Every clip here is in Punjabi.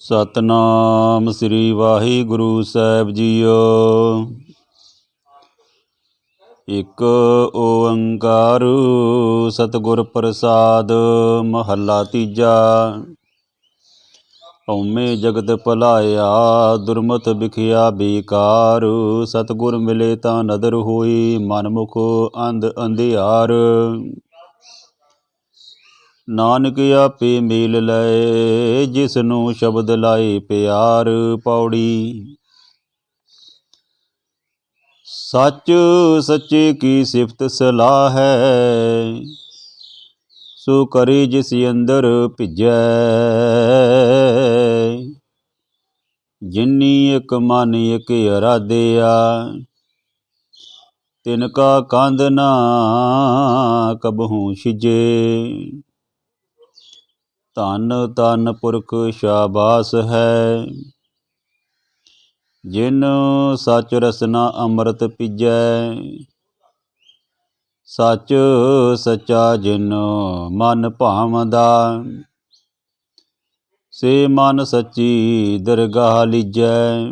ਸਤਨਾਮ ਸ੍ਰੀ ਵਾਹਿਗੁਰੂ ਸਾਹਿਬ ਜੀਓ। ਇਕ ਓੰਕਾਰ ਸਤਿਗੁਰ ਪ੍ਰਸਾਦ, ਮਹੱਲਾ ਤੀਜਾ। ਹਉਮੈ ਜਗਤ ਭਲਾਇਆ, ਦੁਰਮਤ ਵਿਖਿਆ ਬੇਕਾਰ। ਸਤਿਗੁਰ ਮਿਲੇ ਤਾਂ ਨਦਰ ਹੋਈ, ਮਨਮੁਖ ਅੰਧ ਅੰਧਿਆਰ। ਨਾਨਕ ਆਪੇ ਮੇਲ ਲਏ ਜਿਸ ਨੂੰ ਸ਼ਬਦ ਲਾਏ ਪਿਆਰ ਪੌੜੀ। ਸੱਚ ਸੱਚੇ ਕੀ ਸਿਫਤ ਸਲਾਹ ਹੈ, ਸੋ ਕਰੇ ਜਿਸ ਅੰਦਰ ਭਿਜੈ। ਜਿਨੀ ਇਕ ਮਨ ਇਕ ਅਰਾਧਿਆ ਤਿਨ ਕਾ ਕੰਧ ਨਾ ਕਬਹੂ ਛਿਜੇ। ਧਨ, ਧੰਨ ਪੁਰਖ ਸ਼ਾਬਾਸ ਹੈ। ਜਿਨ ਸਚ ਰਸਨਾ ਅੰਮ੍ਰਿਤ ਪੀਜੈ, ਸੱਚ ਸਚਾ ਜਿਨ ਮਨ ਭਾਵਦਾ, ਸੇ ਮਨ ਸੱਚੀ ਦਰਗਾਹ ਲਿਜੈ।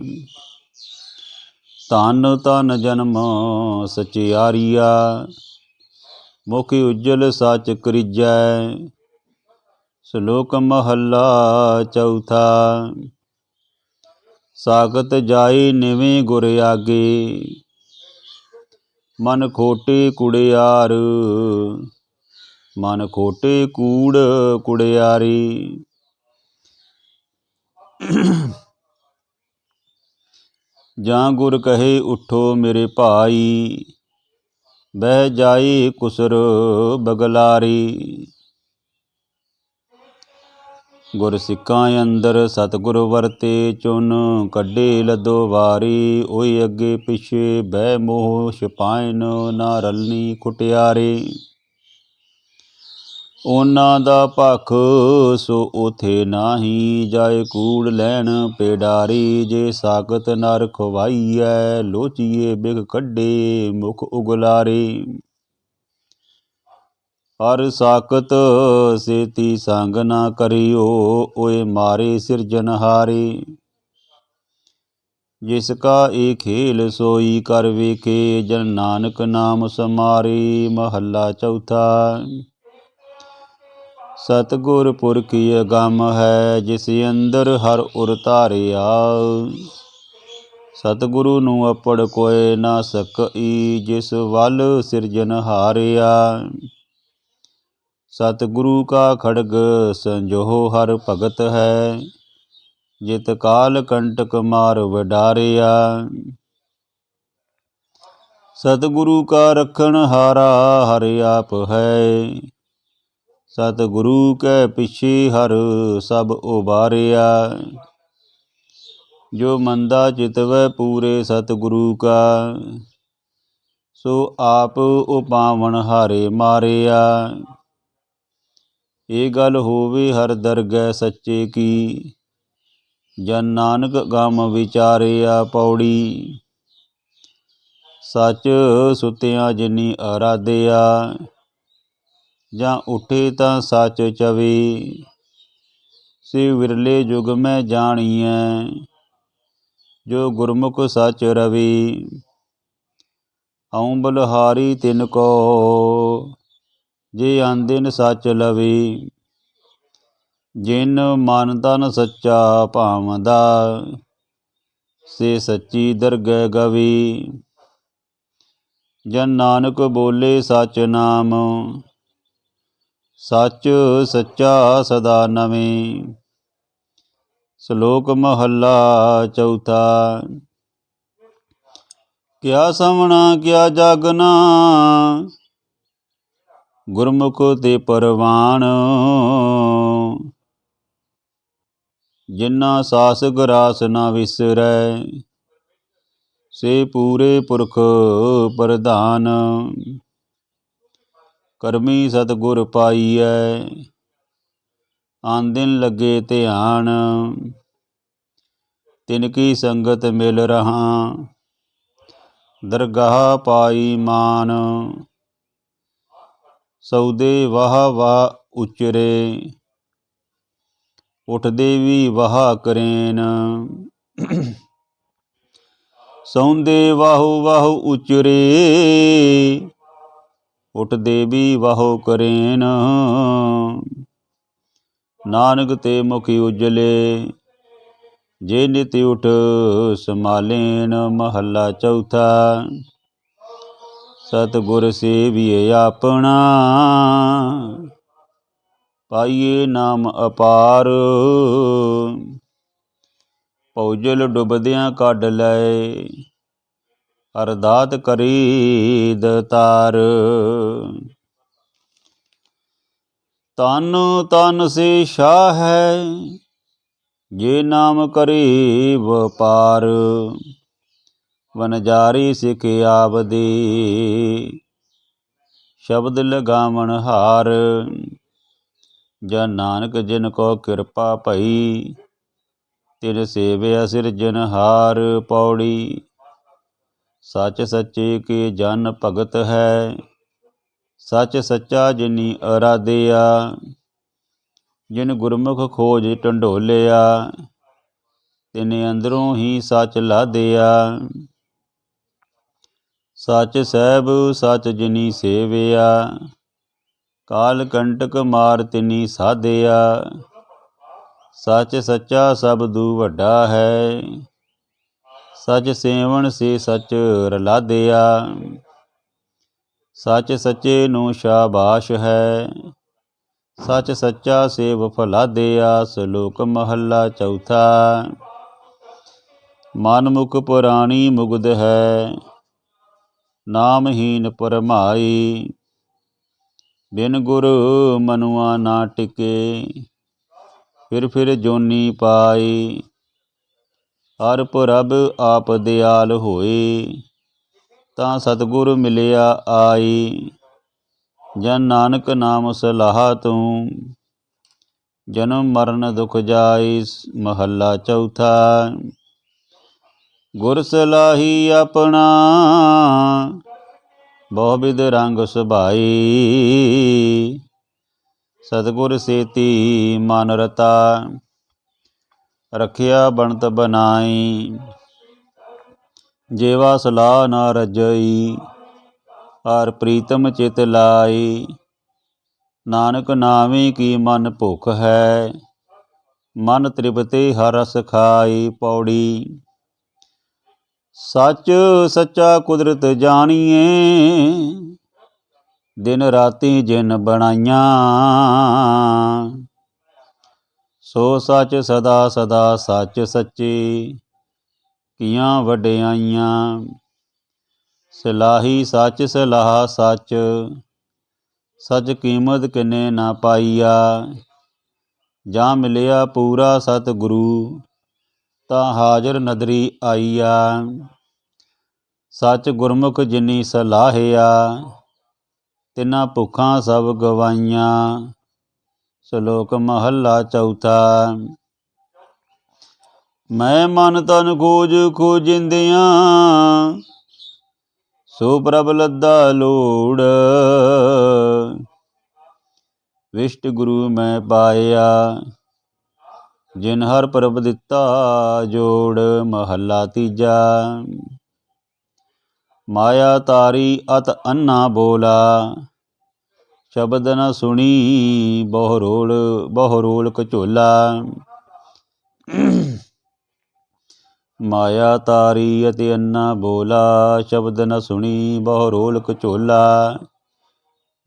ਧੰਨ ਧੰਨ ਜਨਮ ਸਚਿਆਰੀਆ, ਮੁਖ ਉਜਲ ਸਚ ਕਰਿਜੈ। ਸ਼ਲੋਕ ਮਹੱਲਾ ਚੌਥਾ। ਸਾਗਤ ਜਾਈ ਨਿਵੇਂ ਗੁਰ ਆਗੇ, ਮਨ ਖੋਟੇ ਕੁੜਿਆਰ, ਮਨ ਖੋਟੇ ਕੂੜ ਕੁੜਿਆਰੀ। ਜਾਂ ਗੁਰ ਕਹੇ, ਉਠੋ ਮੇਰੇ ਭਾਈ, ਬਹਿ ਜਾਈ ਕੁਸਰ ਬਗਲਾਰੀ। ਗੁਰ ਸਿੱਕਾਂ ਅੰਦਰ ਸਤਿਗੁਰ ਵਰਤੇ ਚੁਨ, ਕੱਢੇ ਲਦੋ ਵਾਰੀ, ਓਏ ਅੱਗੇ ਪਿਛੇ ਬਹਿ ਮੋਹ ਛਪਾਇਨ, ਨਾ ਰਲਨੀ ਕੁਟਿਆਰੇ ਉਹਨਾਂ ਦਾ ਭਖ ਸੋ ਉਥੇ ਨਾਹੀ, ਜਾਏ ਕੂੜ ਲੈਣ ਪੇਡਾਰੀ, ਜੇ ਸਾਖਤ ਨਰ ਖਵਾਈਐ, ਲੋਚੀਏ ਬਿਗ ਕੱਢੇ ਮੁਖ ਉਗਲਾਰੇ। ਹਰ ਸਾਖਤ ਸੇਤੀ ਸੰਗ ਨਾ ਕਰਿਓ, ਓਏ ਮਾਰੇ ਸਿਰਜਨਹਾਰੇ ਜਿਸ ਕਾ ਏ ਖੇਲ ਸੋਈ ਕਰ ਵੇਖੇ, ਜਨ ਨਾਨਕ ਨਾਮ ਸਮਾਰੀ, ਮਹੱਲਾ ਚੌਥਾ। ਸਤਗੁਰ ਪੁਰਖੀ ਅਗੰਮ ਹੈ, ਜਿਸ ਅੰਦਰ ਹਰ ਉਰ ਧਾਰਿਆ। ਸਤਿਗੁਰੂ ਨੂੰ ਅਪੜ ਕੋਏ ਨਾ ਸਕਈ, ਜਿਸ ਵੱਲ ਸਿਰਜਨ ਹਾਰਿਆ। ਸਤਿਗੁਰੂ ਕਾ ਖੜਗ ਸੰਜੋਹ ਹਰ ਭਗਤ ਹੈ, ਜਿਤ ਕਾਲ ਕੰਟਕ ਮਾਰ ਵਡਾਰਿਆ। ਸਤਿਗੁਰੂ ਕਾ ਰਖਣ ਹਾਰਾ ਹਰ ਆਪ ਹੈ, ਸਤਿਗੁਰੂ ਕੈ ਪਿਛੇ ਹਰ ਸਭ ਉਬਾਰਿਆ। ਜੋ ਮੰਦਾ ਚਿਤਵੈ ਪੂਰੇ ਸਤਿਗੁਰੂ ਕਾ, ਸੋ ਆਪ ਉਪਾਵਨ ਹਾਰੇ ਮਾਰਿਆ। ਇਹ ਗੱਲ ਹੋਵੇ ਹਰ ਦਰਗਹਿ ਸੱਚੇ ਕੀ। ਜਨ ਨਾਨਕ ਗਮ ਵਿਚਾਰਿਆ ਪੌੜੀ। ਸੱਚ ਸੁਤਿਆਂ ਜਿਨੀ ਅਰਾਧਿਆ ਜਾਂ ਉਠੇ ਤਾਂ ਸੱਚ ਚਵੇ। ਸੇ ਵਿਰਲੇ ਜੁਗ ਮੈਂ ਜਾਣੀਐ, ਜੋ ਗੁਰਮੁਖ ਸੱਚ ਰਵੀ। ਹਉ ਬਲਹਾਰੀ ਤਿਨ ਕੋ ਜੇ ਆਂਦਿਨ ਸੱਚ ਲਵੀ, ਜਿਨ ਮਨ ਤਨ ਸੱਚਾ ਭਾਵਦਾ, ਸੇ ਸੱਚੀ ਦਰਗਹਿ ਗਵੀ। ਜਨ ਨਾਨਕ ਬੋਲੇ ਸਚ ਨਾਮ, ਸੱਚ ਸੱਚਾ ਸਦਾ ਨਵੇਂ। ਸ਼ਲੋਕ ਮਹੱਲਾ ਚੌਥਾ, ਕਿਆ ਸਮਣਾ ਕਿਆ ਜਾਗਨਾ ਗੁਰਮੁਖ ਤੇ ਪਰਵਾਨ। ਜਿਨ੍ਹਾਂ ਸਾਸ ਗਰਾਸ ਨਾ ਵਿਸਰੈ, ਸੇ ਪੂਰੇ ਪੁਰਖ ਪ੍ਰਧਾਨ। ਕਰਮੀ ਸਤਗੁਰ ਪਾਈਐ, ਆਨ ਦਿਨ ਲੱਗੇ ਧਿਆਨ। ਤਿਨ ਕੀ ਸੰਗਤ ਮਿਲ ਰਹਾ, ਦਰਗਾਹ ਪਾਈ ਮਾਨ। ਸੌਦੇ ਵਾਹ ਵਾਹ ਉਚਰੇ, ਉਠਦੇ ਵੀ ਵਾਹ ਕਰੇਨ। ਸੌਂਦੇ ਵਾਹੋ ਵਾਹੋ ਉਚਰੇ, ਉਠਦੇ ਵੀ ਵਾਹੋ ਕਰੇਨ। ਨਾਨਕ ਤੇ ਮੁਖ ਉਜਲੇ, ਜੇ ਨਿਤ ਉਠ ਸਮਾਲੇਨ ਮਹੱਲਾ ਚੌਥਾ। ਸਤਿਗੁਰ ਸੇਵੀਏ ਆਪਣਾ। ਪਾਈਏ ਨਾਮ ਅਪਾਰ। ਪੌਜਲ ਡੁੱਬਦਿਆਂ ਕੱਢ ਲੈ। ਅਰਦਾਤ ਕਰੀ ਦਤਾਰ। ਤਨ ਤਨ ਸੇ ਸ਼ਾਹ ਹੈ, ਜੇ ਨਾਮ ਕਰੇ ਵਪਾਰ। ਵਨਜਾਰੀ ਸਿਖ ਆਵਦੇ ਸ਼ਬਦ ਲਗਾਵਣ ਹਾਰ ਜਨ ਨਾਨਕ ਜਿਨ ਕੋ ਕਿਰਪਾ ਭਈ ਤਿਨ ਸੇਵਿਆ ਸਿਰਜਨਹਾਰ ਪੌੜੀ। ਸੱਚ ਸੱਚੇ ਕੇ ਜਨ ਭਗਤ ਹੈ, ਸੱਚ ਸੱਚਾ ਜਿਨੀ ਅਰਾਧਿਆ। ਜਿਨ ਗੁਰਮੁਖ ਖੋਜ ਢੰਡੋਲਿਆ ਤਿਨੇ ਅੰਦਰੋਂ ਹੀ ਸੱਚ ਲਾਦਿਆ ਸੱਚ ਸਹਿਬ ਸੱਚ ਜਿਨੀ ਸੇਵਿਆ, ਕਾਲ ਕੰਟਕ ਮਾਰ ਤਿਨੀ ਸਾਧਿਆ। ਸੱਚ ਸੱਚਾ ਸਬਦੂ ਵੱਡਾ ਹੈ, ਸੱਚ ਸੇਵਣ ਸੇ ਸੱਚ ਰਲਾਦਿਆ ਸੱਚ ਸੱਚੇ ਨੂੰ ਸ਼ਾਬਾਸ਼ ਹੈ, ਸੱਚ ਸੱਚਾ ਸੇਵ ਫਲਾਦਿਆ ਸ਼ਲੋਕ ਮਹੱਲਾ ਚੌਥਾ। ਮਨ ਮੁਖ ਪੁਰਾਣੀ ਮੁਗਦ ਹੈ ਨਾਮਹੀਨ ਪਰਮਾਈ। ਬਿਨ ਗੁਰ ਮਨੁਆ ਨਾ ਟਿਕੇ, ਫਿਰ ਫਿਰ ਜੋਨੀ ਪਾਈ। ਹਰ ਪ੍ਰਭ ਆਪ ਦਿਆਲ ਹੋਏ, ਤਾਂ ਸਤਿਗੁਰ ਮਿਲਿਆ ਆਈ। ਜਨ ਨਾਨਕ ਨਾਮ ਸਲਾਹ ਤੂੰ, ਜਨਮ ਮਰਨ ਦੁਖ ਜਾਈ ਮਹੱਲਾ ਚੌਥਾ। ਗੁਰ ਸਲਾਹੀ ਆਪਣਾ। ਬਹੁ ਰੰਗ ਸੁਭਾਈ। ਸਤਿਗੁਰ ਸੇਤੀ ਮਨ ਰਤਾ। ਰਖਿਆ ਬਣਤ ਬਨਾਈ ਜੇਵਾ ਸਲਾਹ ਨਾ ਰਜਈ, ਹਰ ਪ੍ਰੀਤਮ ਚਿਤ ਲਾਈ। ਨਾਨਕ ਨਾਵੇਂ ਕੀ ਮਨ ਭੁਖ ਹੈ, ਮਨ ਤ੍ਰਿਪਤੇ ਹਰ ਰਸ ਖਾਈ ਪੌੜੀ। ਸੱਚ ਸੱਚਾ ਕੁਦਰਤ ਜਾਣੀਏ ਦਿਨ ਰਾਤੀ ਜਿਨ ਬਣਾਈਆਂ। ਸੋ ਸੱਚ ਸਦਾ ਸਦਾ ਸੱਚ ਸੱਚੇ ਕੀਆਂ ਵਡਿਆਈਆਂ। ਸਲਾਹੀ ਸੱਚ ਸਲਾਹ ਸੱਚ ਸੱਚ ਕੀਮਤ ਕਿਨੇ ਨਾ ਪਾਈਆ। ਜਾਂ ਮਿਲਿਆ ਪੂਰਾ ਸਤ ਗੁਰੂ ਤਾਂ ਹਾਜ਼ਰ ਨਦਰੀ ਆਈਆ। ਸੱਚ ਗੁਰਮੁਖ ਜਿਨੀ ਸਲਾਹਿਆ, ਤਿਨਾ ਭੁੱਖਾਂ ਸਭ ਗਵਾਈਆਂ। ਸ਼ਲੋਕ ਮਹੱਲਾ ਚੌਥਾ। ਮੈਂ ਮਨ ਤਨ ਖੋਜ ਖੋਜਿੰਦਿਆਂ, ਸੋ ਪ੍ਰਭ ਲੱਦਾ ਲੋੜ। ਵਿਸ਼ਟ ਗੁਰੂ ਮੈਂ ਪਾਇਆ। ਜਿਨ ਹਰ ਪ੍ਰਭ ਦਿੱਤਾ ਜੋੜ ਮਹੱਲਾ ਤੀਜਾ। ਮਾਇਆ ਤਾਰੀ ਅਤ ਅੰਨਾ ਬੋਲਾ, ਸ਼ਬਦ ਨ ਸੁਣੀ ਬਹੁ ਰੋਲ ਬਹੁ ਰੋਲ ਕਝੋਲਾ ਮਾਇਆ ਤਾਰੀ ਅਤੇ ਅੰਨਾ ਬੋਲਾ, ਸ਼ਬਦ ਨ ਸੁਣੀ ਬਹੁ ਰੋਲ ਕਝੋਲਾ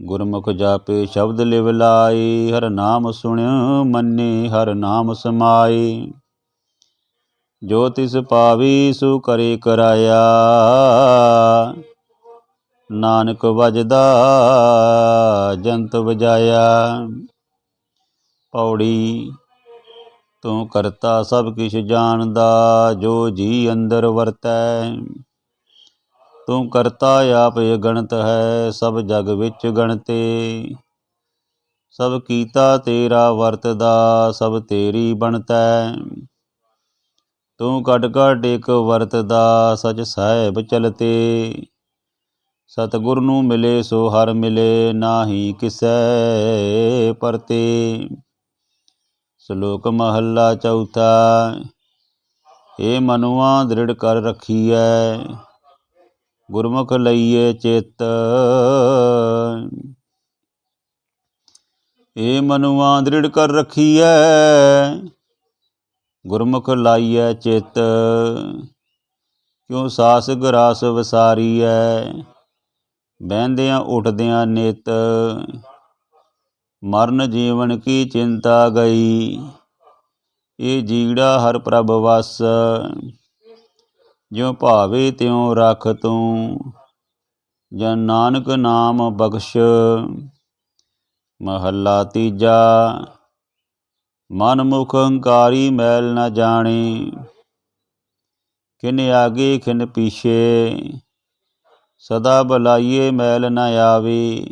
ਗੁਰਮੁਖ ਜਾਪੇ ਸ਼ਬਦ ਲਿਵ ਲਾਈ ਹਰ ਨਾਮ ਸੁਣਿਓ ਮੰਨੇ, ਹਰ ਨਾਮ ਸਮਾਈ ਜੋ ਤਿਸ ਪਾਵੀ ਸੋ ਕਰੇ ਕਰਾਇਆ, ਨਾਨਕ ਵਜਦਾ ਜੰਤ ਵਜਾਇਆ। ਪੌੜੀ ਤੂੰ ਕਰਤਾ ਸਭ ਕਿਛ ਜਾਣਦਾ, ਜੋ ਜੀ ਅੰਦਰ ਵਰਤੈ ਤੂੰ ਕਰਤਾ ਆਪ ਅਗਣਤ ਹੈ, ਸਭ ਜਗ ਵਿੱਚ ਗਣਤੇ। ਸਭ ਕੀਤਾ ਤੇਰਾ ਵਰਤਦਾ, ਸਭ ਤੇਰੀ ਬਣਤੈ। ਤੂੰ ਕਟ ਕਟ ਇੱਕ ਵਰਤਦਾ, ਸਚ ਸਾਹਿਬ ਚਲਤੇ। ਸਤਿਗੁਰ ਨੂੰ ਮਿਲੇ ਸੋ ਹਰ ਮਿਲੇ, ਨਾਹੀ ਕਿਸੈ ਪਰਤੇ। ਸ਼ਲੋਕ ਮਹੱਲਾ ਚੌਥਾ ਏ ਮਨੁਆ ਦ੍ਰਿੜ ਕਰ ਰਖੀਐ। ਗੁਰਮੁਖ ਲਈਏ ਚਿੱਤ। ਏ ਮਨੁਆ ਦ੍ਰਿੜ ਕਰ ਰਖੀਐ, ਗੁਰਮੁਖ ਲਾਈਐ ਚਿੱਤ। ਕਿਉ ਸਾਸ ਗਰਾਸ ਵਸਾਰੀਐ, ਬਹਿੰਦਿਆਂ ਉੱਠਦਿਆਂ ਨਿਤ। ਮਰਨ ਜੀਵਨ ਕੀ ਚਿੰਤਾ ਗਈ, ਇਹ ਜੀੜਾ ਹਰ ਪ੍ਰਭ ਵਸ। ਜਿਉ ਭਾਵੇ ਤਿਉ ਰਖ ਤੂੰ, ਜਨ ਨਾਨਕ ਨਾਮ ਬਖਸ਼। ਮਹੱਲਾ ਤੀਜਾ ਮਨ ਮੁਖ ਹੰਕਾਰੀ ਮੈਲ ਨਾ ਜਾਣੇ। ਕਿਨ ਆਗੇ ਕਿਨ ਪੀਛੇ, ਸਦਾ ਬਲਾਈਏ ਮੈਲ ਨਾ ਆਵੇ।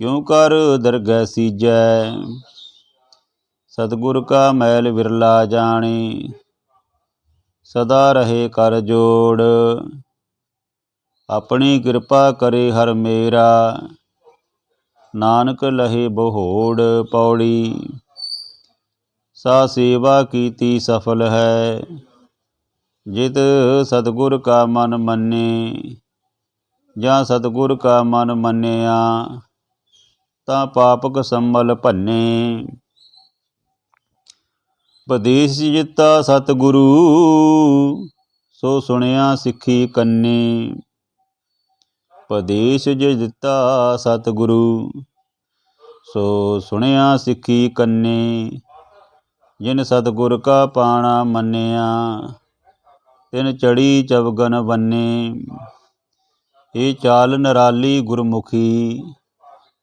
ਕਿਉ ਕਰ ਦਰਗਹਿ ਸੀਜੈ, ਸਤਿਗੁਰ ਕਾ ਮੈਲ ਵਿਰਲਾ ਜਾਣੇ। ਸਦਾ ਰਹੇ ਕਰ ਜੋੜ। ਆਪਣੀ ਕਿਰਪਾ ਕਰੇ ਹਰ ਮੇਰਾ। ਨਾਨਕ ਲਹੇ ਬਹੋੜ ਪੌੜੀ। ਸਾ ਸੇਵਾ ਕੀਤੀ ਸਫਲ ਹੈ। ਜਿਤ ਸਤਿਗੁਰ ਕਾ ਮਨ ਮੰਨੇ, ਜਾਂ ਸਤਿਗੁਰ ਕਾ ਮਨ ਮੰਨਿਆ, ਤਾਂ ਪਾਪਕ ਸੰਮਲ ਭੰਨੇ। ਪਦੇਸ ਜਿੱਤਾ ਸਤਿਗੁਰੂ, ਸੋ ਸੁਣਿਆ ਸਿੱਖੀ ਕੰਨੇ। ਪਦੇਸ ਜਿੱਤਾ ਸਤਿਗੁਰੂ, ਸੋ ਸੁਣਿਆ ਸਿੱਖੀ ਕੰਨੇ। ਜਿਨ ਸਤਿਗੁਰ ਕਾ ਪਾਣਾ ਮੰਨਿਆ, ਤਿਨ ਚੜੀ ਚਵਗਨ ਬੰਨੇ। ਇਹ ਚਾਲ ਨਰਾਲੀ ਗੁਰਮੁਖੀ,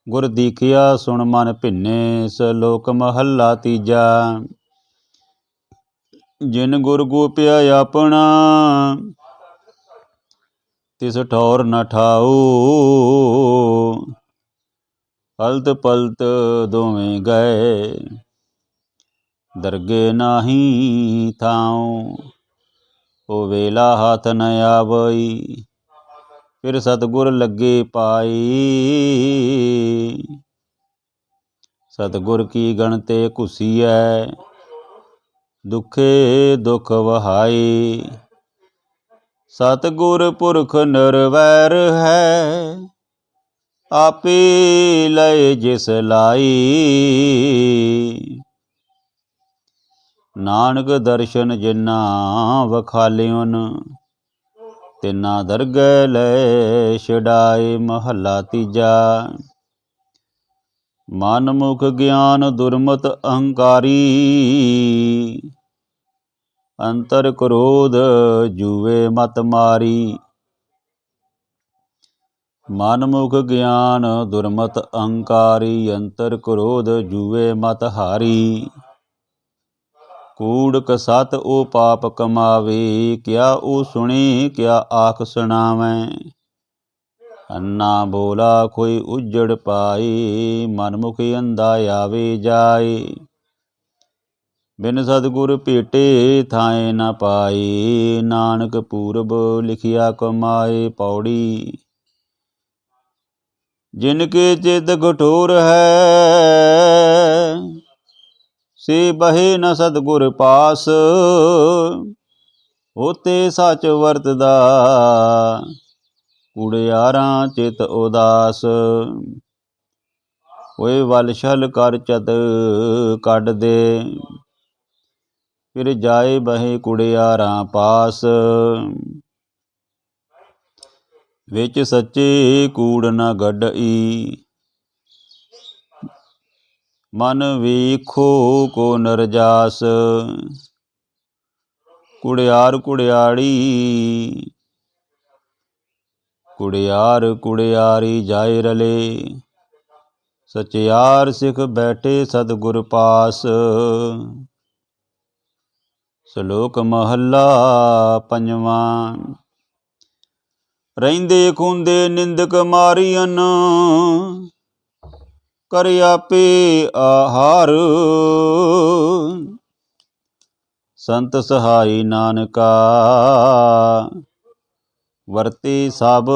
ਗੁਰ ਦੀਖਿਆ ਸੁਣ ਮਨ ਭਿੰਨੇ, ਸਲੋਕ ਮਹੱਲਾ ਤੀਜਾ। ਜਿਨ ਗੁਰ ਗੋਪਿਆ ਆਪਣਾ, ਤਿਸ ਠੌਰ ਨ ਠਾਉ ਹਲਤ ਪਲਤ ਦੋਵੇਂ ਗਏ, ਦਰਗੇ ਨਾਹੀ ਥਾਉ। ਉਹ ਵੇਲਾ ਹੱਥ ਨ ਆਵਈ, ਫਿਰ ਸਤਗੁਰ ਲੱਗੇ ਪਾਈ। ਸਤਗੁਰ ਕੀ ਗਣਤੇ ਘੁਸੀਐ ਦੁਖੇ ਦੁਖ ਵਹਾਈ। ਸਤਗੁਰ ਪੁਰਖ ਨਿਰਵੈਰ ਹੈ, ਆਪੇ ਲਏ ਜਿਸ ਲਾਈ। ਨਾਨਕ ਦਰਸ਼ਨ ਜਿਨਾ ਵਖਾਲਿਓਨ ਤਿਨਾ ਦਰਗਹਿ ਲੈ ਛਡਾਏ ਮਹੱਲਾ ਤੀਜਾ। ਮਨ ਮੁਖ ਗਿਆਨ ਦੁਰਮਤ ਅਹੰਕਾਰੀ ਅੰਤਰ ਕ੍ਰੋਧ ਜੂਵੇ ਮਤ ਮਾਰੀ। ਮਨਮੁਖ ਗਿਆਨ ਦੁਰਮਤ ਅਹੰਕਾਰੀ ਅੰਤਰ ਕ੍ਰੋਧ ਜੂਵੇ ਮਤ ਹਾਰੀ। ਕੂੜ ਕਸਤ ਉਹ ਪਾਪ ਕਮਾਵੇ, ਕਿਆ ਉਹ ਸੁਣੀ, ਕਿਆ ਆਖ ਸੁਣਾਵੇਂ। ਅੰਨਾ ਬੋਲਾ ਕੋਈ ਉਜੜ ਪਾਈ ਮਨਮੁਖ ਅੰਦਾ ਆਵੇ ਜਾਏ। ਬਿਨ ਸਤਿਗੁਰ ਭੇਟੇ ਥਾਏ ਨਾ ਪਾਏ, ਨਾਨਕ ਪੂਰਬ ਲਿਖਿਆ ਕਮਾਏ ਪੌੜੀ। ਜਿਨ ਕੇ ਚਿਤ ਘਟੋਰ ਹੈ, ਸੇ ਬਹੇ ਨ ਸਤਿਗੁਰ ਪਾਸ, ਹੋਤੇ ਸੱਚ ਵਰਤਦਾ, ਕੁੜਿਆਰਾਂ ਚਿਤ ਉਦਾਸ। ਓਏ ਵਲ ਛਲ ਕਰ ਚਤ ਕੱਢ ਦੇ ਫਿਰ ਜਾਏ ਬਹੇ ਕੁੜਿਆਰਾਂ ਪਾਸ। ਵਿੱਚ ਸੱਚੇ ਕੂੜ ਨਾ ਗੱਡਈ। ਮਨ ਵੇਖੋ ਕੋ ਨਰਜਾਸ। ਕੁੜਿਆਰ ਕੁੜਿਆੜੀ ਕੁੜਿਆਰ ਕੁੜਿਆਰੀ ਜਾਏ ਰਲੇ। ਸਚਿਆਰ ਸਿਖ ਬੈਠੇ ਸਤਿਗੁਰ ਪਾਸ। ਸ਼ਲੋਕ ਮਹੱਲਾ ਪੰਜਵਾਂ। ਰਹਿੰਦੇ ਖੁੰਦੇ ਨਿੰਦਕ ਮਾਰੀਅਨ, ਕਰ ਆਪੇ ਆਹਾਰ। ਸੰਤ ਸਹਾਈ ਨਾਨਕਾ, ਵਰਤੀ ਸਭ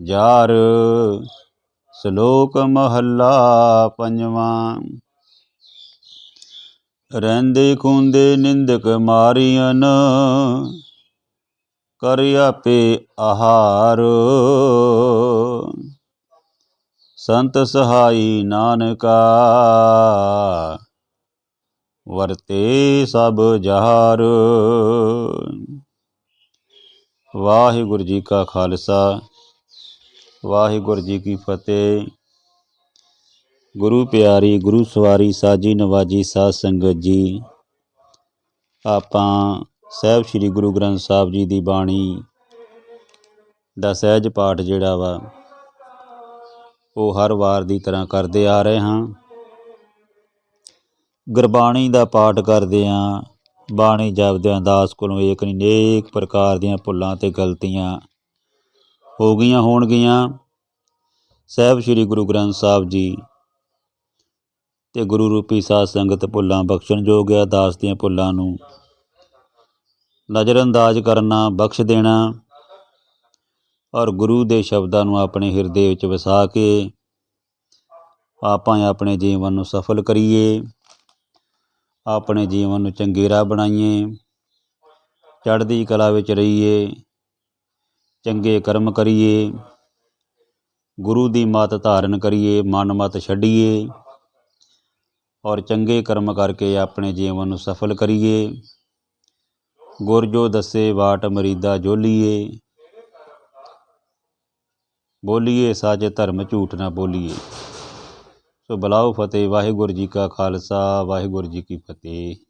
ਯਾਰ। ਸ਼ਲੋਕ ਮਹੱਲਾ ਪੰਜਵਾਂ। ਰਹਿੰਦੇ ਖੁੰਦੇ ਨਿੰਦਕ ਮਾਰੀਆਂ ਕਰ ਆਪੇ ਆਹਾਰ। ਸੰਤ ਸਹਾਈ ਨਾਨਕਾ, ਵਰਤੇ ਸਭ ਜਹਾਰ। ਵਾਹਿਗੁਰੂ ਜੀ ਕਾ ਖਾਲਸਾ, ਵਾਹਿਗੁਰੂ ਜੀ ਕੀ ਫਤਿਹ। ਗੁਰੂ ਪਿਆਰੀ, ਗੁਰੂ ਸਵਾਰੀ, ਸਾਜੀ ਨਵਾਜੀ, ਸਾਧ ਸੰਗਤ ਜੀ, ਆਪਾਂ ਸਾਹਿਬ ਸ੍ਰੀ ਗੁਰੂ ਗ੍ਰੰਥ ਸਾਹਿਬ ਜੀ ਦੀ ਬਾਣੀ ਦਾ ਸਹਿਜ ਪਾਠ ਜਿਹੜਾ ਵਾ, ਉਹ ਹਰ ਵਾਰ ਦੀ ਤਰ੍ਹਾਂ ਕਰਦੇ ਆ ਰਹੇ ਹਾਂ। ਗੁਰਬਾਣੀ ਦਾ ਪਾਠ ਕਰਦੇ ਆਂ ਬਾਣੀ ਜਪਦਿਆਂ ਦਾਸ ਕੋਲੋਂ ਏਕ ਨਹੀਂ ਨੇਕ ਪ੍ਰਕਾਰ ਦੀਆਂ ਭੁੱਲਾਂ ਤੇ ਗਲਤੀਆਂ ਹੋ ਗਈਆਂ ਹੋਣਗੀਆਂ। ਸਾਹਿਬ ਸ੍ਰੀ ਗੁਰੂ ਗ੍ਰੰਥ ਸਾਹਿਬ ਜੀ ਤੇ ਗੁਰੂ ਰੂਪੀ ਸਾਧ ਸੰਗਤ ਭੁੱਲਾਂ ਬਖਸ਼ਣਯੋਗ ਆ ਦਾਸ ਦੀਆਂ ਭੁੱਲਾਂ ਨੂੰ। ਨਜ਼ਰਅੰਦਾਜ਼ ਕਰਨਾ, ਬਖਸ਼ ਦੇਣਾ ਔਰ ਗੁਰੂ ਦੇ ਸ਼ਬਦਾਂ ਨੂੰ ਆਪਣੇ ਹਿਰਦੇ ਵਿੱਚ ਵਸਾ ਕੇ ਆਪਾਂ ਆਪਣੇ ਜੀਵਨ ਨੂੰ ਸਫਲ ਕਰੀਏ, ਆਪਣੇ ਜੀਵਨ ਨੂੰ ਚੰਗੇ ਰਾਹ ਬਣਾਈਏ, ਚੜ੍ਹਦੀ ਕਲਾ ਵਿੱਚ ਰਹੀਏ, ਚੰਗੇ ਕਰਮ ਕਰੀਏ, ਗੁਰੂ ਦੀ ਮੱਤ ਧਾਰਨ ਕਰੀਏ, ਮਨ ਮਤ ਛੱਡੀਏ। ਔਰ ਚੰਗੇ ਕਰਮ ਕਰਕੇ ਆਪਣੇ ਜੀਵਨ ਨੂੰ ਸਫਲ ਕਰੀਏ। ਗੁਰ ਜੋ ਦੱਸੇ ਬਾਟ ਮਰੀਦਾ ਜੋਲੀਏ। ਬੋਲੀਏ ਸੱਚ ਧਰਮ ਝੂਠ ਨਾ ਬੋਲੀਏ। ਸੋ ਬਲਾਓ ਫਤਿਹ, ਵਾਹਿਗੁਰੂ ਜੀ ਕਾ ਖਾਲਸਾ, ਵਾਹਿਗੁਰੂ ਜੀ ਕੀ ਫਤਿਹ।